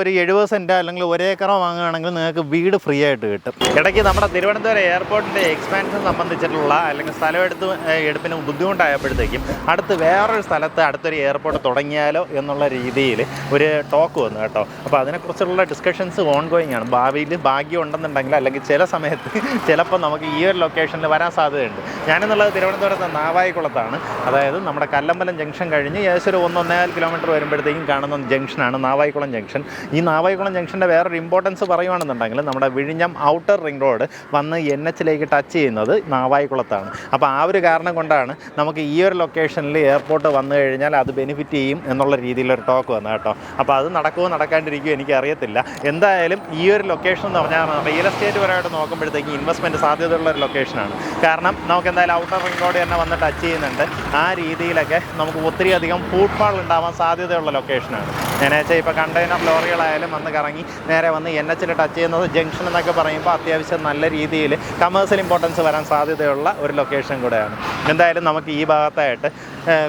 ഒരു എഴുപത് സെന്റ് അല്ലെങ്കിൽ ഒരേക്കറ വാങ്ങുകയാണെങ്കിൽ നിങ്ങൾക്ക് വീട് ഫ്രീ ആയിട്ട് കിട്ടും. ഇടയ്ക്ക് നമ്മുടെ തിരുവനന്തപുരം എയർപോർട്ടിന്റെ എക്സ്പാൻഷൻ സംബന്ധിച്ചിട്ടുള്ള അല്ലെങ്കിൽ സ്ഥലമെടുത്ത് എടുപ്പിന് ബുദ്ധിമുട്ടായപ്പോഴത്തേക്കും അടുത്ത് വേറൊരു സ്ഥലത്ത് അടുത്തൊരു എയർപോർട്ട് തുടങ്ങിയാലോ എന്നുള്ള രീതിയിൽ ഒരു ടോക്ക് വന്നു കേട്ടോ. അപ്പോൾ അതിനെക്കുറിച്ചുള്ള ഡിസ്കഷൻസ് ഓൺ ഗോയിങ് ആണ്. ഭാവിയിൽ ഭാഗ്യം ഉണ്ടെന്നുണ്ടെങ്കിൽ അല്ലെങ്കിൽ ചില സമയത്ത് ചിലപ്പോൾ നമുക്ക് ഈ ഒരു ലൊക്കേഷനിൽ വരാൻ സാധ്യതയുണ്ട്. ഞാനെന്നുള്ളത് തിരുവനന്തപുരത്ത് നാവായിക്കുളത്താണ്. അതായത് നമ്മുടെ കല്ലമ്പലം ജംഗ്ഷൻ കഴിഞ്ഞ് ഏകദേശം ഒരു ഒന്നൊന്നേകാൽ കിലോമീറ്റർ വരുമ്പോഴത്തേക്കും കാണുന്ന ജംഗ്ഷനാണ് നാവായിക്കുളം ജംഗ്ഷൻ ഈ നാവായിക്കുളം ജംഗ്ഷന്റെ വേറൊരു ഇമ്പോർട്ടൻസ് പറയുവാണെന്നുണ്ടെങ്കിൽ നമ്മുടെ വിഴിഞ്ഞം ഔട്ടർ റിംഗ് റോഡ് വന്ന് എൻ എച്ചിലേക്ക് ടച്ച് ചെയ്യുന്നത് നാവായിക്കുളത്താണ്. അപ്പോൾ ആ ഒരു കാരണം കൊണ്ടാണ് നമുക്ക് ഈ ഒരു ലൊക്കേഷനിൽ എയർപോർട്ട് വന്നു കഴിഞ്ഞാൽ അത് ബെനിഫിറ്റ് ചെയ്യും എന്നുള്ള രീതിയിലൊരു ടോക്ക് വന്നു കേട്ടോ. അപ്പോൾ അത് നടക്കുമോ നടക്കാണ്ടിരിക്കുമോ എനിക്ക് അറിയത്തില്ല എന്തായാലും ഈ ഒരു ലൊക്കേഷൻ എന്ന് പറഞ്ഞാൽ റിയൽ എസ്റ്റേറ്റ് പരമായിട്ട് നോക്കുമ്പോഴത്തേക്ക് ഇൻവെസ്റ്റ്മെന്റ് സാധ്യതയുള്ള ഒരു ലൊക്കേഷനാണ് കാരണം നമുക്ക് എന്തായാലും ഔട്ടർ റിംഗ് റോഡ് തന്നെ വന്ന് ടച്ച് ചെയ്യുന്നുണ്ട്. ആ രീതിയിലൊക്കെ നമുക്ക് ഒത്തിരി അധികം ഫുഡ് ഉണ്ടാവാൻ സാധ്യതയുള്ള ലൊക്കേഷനാണ് ഞാൻ വെച്ചാൽ ഇപ്പോൾ കണ്ടെയ്നർ ലോറികളായാലും വന്ന് കറങ്ങി നേരെ വന്ന് എൻ എച്ചിൽ ടച്ച് ചെയ്യുന്നത് ജംഗ്ഷൻ എന്നൊക്കെ പറയുമ്പോൾ അത്യാവശ്യം നല്ല രീതിയിൽ കമേഴ്സ്യൽ ഇമ്പോർട്ടൻസ് വരാൻ സാധ്യതയുള്ള ഒരു ലൊക്കേഷൻ കൂടെയാണ്. എന്തായാലും നമുക്ക് ഈ ഭാഗത്തായിട്ട്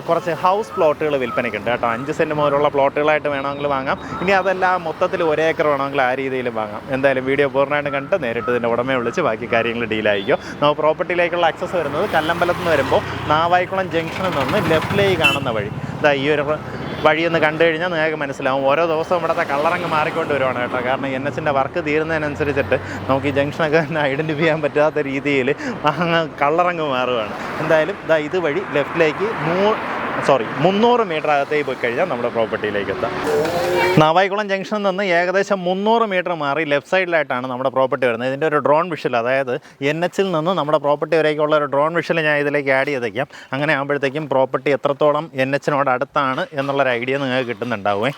കുറച്ച് ഹൗസ് പ്ലോട്ടുകൾ വിൽപ്പനയ്ക്കുണ്ട് കേട്ടോ. അഞ്ച് സെന്റ് മുതലുള്ള പ്ലോട്ടുകളായിട്ട് വേണമെങ്കിൽ വാങ്ങാം. ഇനി അതെല്ലാം മൊത്തത്തിൽ ഒരേ ഏക്കർ വേണമെങ്കിൽ ആ രീതിയിലും വാങ്ങാം. എന്തായാലും വീഡിയോ പൂർണമായിട്ട് കണ്ടിട്ട് നേരിട്ട് ഇതിന്റെ ഉടമയെ വിളിച്ച് ബാക്കി കാര്യങ്ങൾ ഡീലായിരിക്കും നമുക്ക് പ്രോപ്പർട്ടിയിലേക്കുള്ള ആക്സസ് വരുന്നത് കല്ലമ്പലത്ത് നിന്ന് വരുമ്പോൾ നാവായിക്കുളം ജംഗ്ഷനിൽ നിന്ന് ലെഫ്റ്റിലേക്ക് കാണുന്ന വഴി. ഇതാ ഈ ഒരു വഴിയൊന്ന് കണ്ടു കഴിഞ്ഞാൽ നിങ്ങൾക്ക് മനസ്സിലാവും. ഓരോ ദിവസവും ഇവിടുത്തെ കളറങ്ങ് മാറിക്കൊണ്ട് വരുവാണ് കേട്ടോ. കാരണം എൻ എസിന്റെ വർക്ക് തീരുന്നതിനനുസരിച്ചിട്ട് നമുക്ക് ഈ ജംഗ്ഷനൊക്കെ തന്നെ ഐഡന്റിഫൈ ചെയ്യാൻ പറ്റാത്ത രീതിയിൽ അങ്ങ് കളറങ്ങ് മാറുകയാണ് എന്തായാലും ഇതാ ഇതുവഴി ലെഫ്റ്റിലേക്ക് നൂ സോറി മുന്നൂറ് മീറ്റർ അകത്തേക്ക് പോയി കഴിഞ്ഞാൽ നമ്മുടെ പ്രോപ്പർട്ടിയിലേക്ക് എത്താം. നാവായിക്കുളം ജംഗ്ഷനിൽ നിന്ന് ഏകദേശം മുന്നൂറ് മീറ്റർ മാറി ലെഫ്റ്റ് സൈഡിലായിട്ടാണ് നമ്മുടെ പ്രോപ്പർട്ടി വരുന്നത്. ഇതിന്റെ ഒരു ഡ്രോൺ വിഷൽ അതായത് എൻ എച്ചിൽ നിന്ന് നമ്മുടെ പ്രോപ്പർട്ടി വരേക്കുള്ള ഒരു ഡ്രോൺ വിഷൽ ഞാൻ ഇതിലേക്ക് ആഡ് ചെയ്തേക്കാം. അങ്ങനെ ആകുമ്പോഴത്തേക്കും പ്രോപ്പർട്ടി എത്രത്തോളം എൻ എച്ചിനോട് അടുത്താണ് എന്നുള്ളൊരു ഐഡിയ നിങ്ങൾക്ക് കിട്ടുന്നുണ്ടാവുമേ.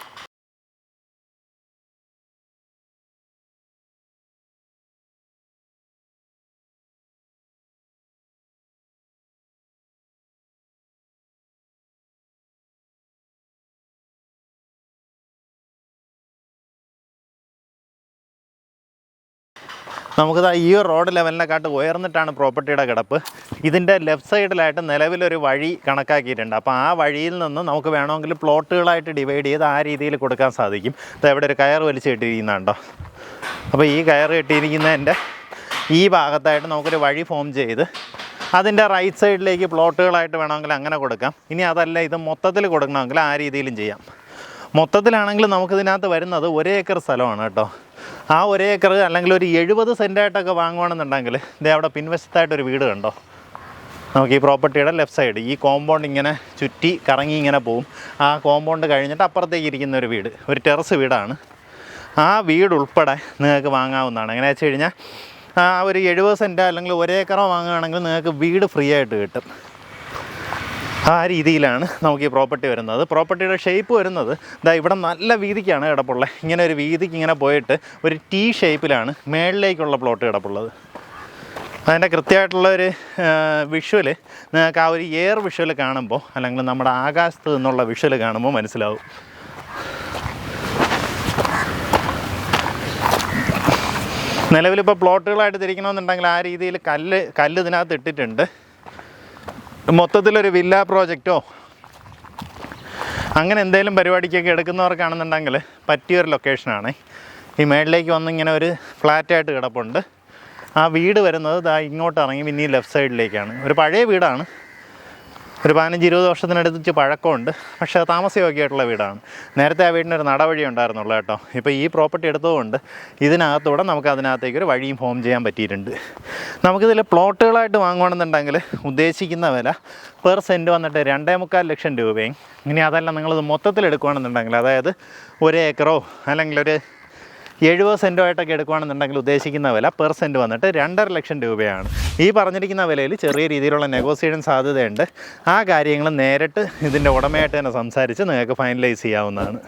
നമുക്കിത് ഈ റോഡ് ലെവലിനെക്കാട്ട് ഉയർന്നിട്ടാണ് പ്രോപ്പർട്ടിയുടെ കിടപ്പ്. ഇതിന്റെ ലെഫ്റ്റ് സൈഡിലായിട്ട് നിലവിലൊരു വഴി കണക്കാക്കിയിട്ടുണ്ട്. അപ്പോൾ ആ വഴിയിൽ നിന്ന് നമുക്ക് വേണമെങ്കിൽ പ്ലോട്ടുകളായിട്ട് ഡിവൈഡ് ചെയ്ത് ആ രീതിയിൽ കൊടുക്കാൻ സാധിക്കും. ഇത് എവിടെ ഒരു കയർ വലിച്ചു കെട്ടിയിരിക്കുന്നുണ്ടോ അപ്പോൾ ഈ കയർ കെട്ടിയിരിക്കുന്നതിന്റെ ഈ ഭാഗത്തായിട്ട് നമുക്കൊരു വഴി ഫോം ചെയ്ത് അതിന്റെ റൈറ്റ് സൈഡിലേക്ക് പ്ലോട്ടുകളായിട്ട് വേണമെങ്കിൽ അങ്ങനെ കൊടുക്കാം. ഇനി അതല്ല ഇത് മൊത്തത്തിൽ കൊടുക്കണമെങ്കിൽ ആ രീതിയിലും ചെയ്യാം. മൊത്തത്തിലാണെങ്കിൽ നമുക്കിതിനകത്ത് വരുന്നത് ഒരേ ഏക്കർ സ്ഥലമാണ് കേട്ടോ. ആ ഒരേ ഏക്കർ അല്ലെങ്കിൽ ഒരു എഴുപത് സെന്റായിട്ടൊക്കെ വാങ്ങുവാണെന്നുണ്ടെങ്കിൽ ഇതേ അവിടെ പിൻവശത്തായിട്ടൊരു വീട് കണ്ടോ? നമുക്ക് ഈ പ്രോപ്പർട്ടിയുടെ ലെഫ്റ്റ് സൈഡ് ഈ കോമ്പൗണ്ട് ഇങ്ങനെ ചുറ്റി കറങ്ങി ഇങ്ങനെ പോവും. ആ കോമ്പൗണ്ട് കഴിഞ്ഞിട്ട് അപ്പുറത്തേക്ക് ഇരിക്കുന്ന ഒരു വീട് ഒരു ടെറസ് വീടാണ്. ആ വീട് ഉൾപ്പെടെ നിങ്ങൾക്ക് വാങ്ങാവുന്നതാണ്. എങ്ങനെ വെച്ച് കഴിഞ്ഞാൽ ആ ഒരു എഴുപത് സെന്റോ അല്ലെങ്കിൽ ഒരേക്കറോ വാങ്ങുകയാണെങ്കിൽ നിങ്ങൾക്ക് വീട് ഫ്രീ ആയിട്ട് കിട്ടും. ആ രീതിയിലാണ് നമുക്ക് ഈ പ്രോപ്പർട്ടി വരുന്നത്. പ്രോപ്പർട്ടിയുടെ ഷേപ്പ് വരുന്നത് ഇതാ ഇവിടെ നല്ല വീതിക്കാണ് കിടപ്പുള്ളത് ഇങ്ങനെ ഒരു വീതിക്ക് ഇങ്ങനെ പോയിട്ട് ഒരു ടീ ഷേപ്പിലാണ് മേളിലേക്കുള്ള പ്ലോട്ട് കിടപ്പുള്ളത്. അതിന്റെ കൃത്യമായിട്ടുള്ള ഒരു വിഷ്വൽ നിങ്ങൾക്ക് ആ ഒരു എയർ വിഷ്വൽ കാണുമ്പോൾ അല്ലെങ്കിൽ നമ്മുടെ ആകാശത്ത് നിന്നുള്ള വിഷ്വൽ കാണുമ്പോൾ മനസ്സിലാവും. നിലവിലിപ്പോൾ പ്ലോട്ടുകളായിട്ട് തിരിക്കണമെന്നുണ്ടെങ്കിൽ ആ രീതിയിൽ കല്ല് കല്ല് ഇതിനകത്ത് ഇട്ടിട്ടുണ്ട്. മൊത്തത്തിലൊരു വില്ല പ്രോജക്റ്റോ? അങ്ങനെ എന്തെങ്കിലും പരിപാടിക്കൊക്കെ എടുക്കുന്നവർക്കാണെന്നുണ്ടെങ്കിൽ പറ്റിയൊരു ലൊക്കേഷനാണ് ഈ മേളിലേക്ക് വന്ന് ഇങ്ങനെ ഒരു ഫ്ലാറ്റായിട്ട് കിടപ്പുണ്ട്. ആ വീട് വരുന്നത് ദാ ഇങ്ങോട്ട് ഇറങ്ങി പിന്നെ ഈ ലെഫ്റ്റ് സൈഡിലേക്കാണ് ഒരു പഴയ വീടാണ്. ഒരു പതിനഞ്ച് ഇരുപത് വർഷത്തിനടുത്ത് പഴക്കമുണ്ട്. പക്ഷേ താമസയോഗ്യമായിട്ടുള്ള വീടാണ്. നേരത്തെ ആ വീടിന് ഒരു നടവഴി ഉണ്ടായിരുന്നുള്ളൂ കേട്ടോ. ഇപ്പോൾ ഈ പ്രോപ്പർട്ടി എടുത്തതുകൊണ്ട് ഇതിനകത്തൂടെ നമുക്ക് അതിനകത്തേക്ക് ഒരു വഴിയും ഫോം ചെയ്യാൻ പറ്റിയിട്ടുണ്ട്. നമുക്കിതിൽ പ്ലോട്ടുകളായിട്ട് വാങ്ങുകയാണെന്നുണ്ടെങ്കിൽ ഉദ്ദേശിക്കുന്ന വില പെർ സെന്റ് വന്നിട്ട് രണ്ടേ മുക്കാൽ ലക്ഷം രൂപയും. ഇനി അതല്ല നിങ്ങളിത് മൊത്തത്തിൽ എടുക്കുകയാണെന്നുണ്ടെങ്കിൽ അതായത് ഒരു ഏക്കറോ അല്ലെങ്കിൽ ഒരു എഴുപത് സെന്റോ ആയിട്ടൊക്കെ എടുക്കുകയാണെന്നുണ്ടെങ്കിൽ ഉദ്ദേശിക്കുന്ന വില പെർ സെന്റ് വന്നിട്ട് രണ്ടര ലക്ഷം രൂപയാണ്. ഈ പറഞ്ഞിരിക്കുന്ന വിലയിൽ ചെറിയ രീതിയിലുള്ള നെഗോസിയേഷൻ സാധ്യതയുണ്ട്. ആ കാര്യങ്ങൾ നേരിട്ട് ഇതിന്റെ ഉടമയായിട്ട് തന്നെ സംസാരിച്ച് നിങ്ങൾക്ക് ഫൈനലൈസ് ചെയ്യാവുന്നതാണ്.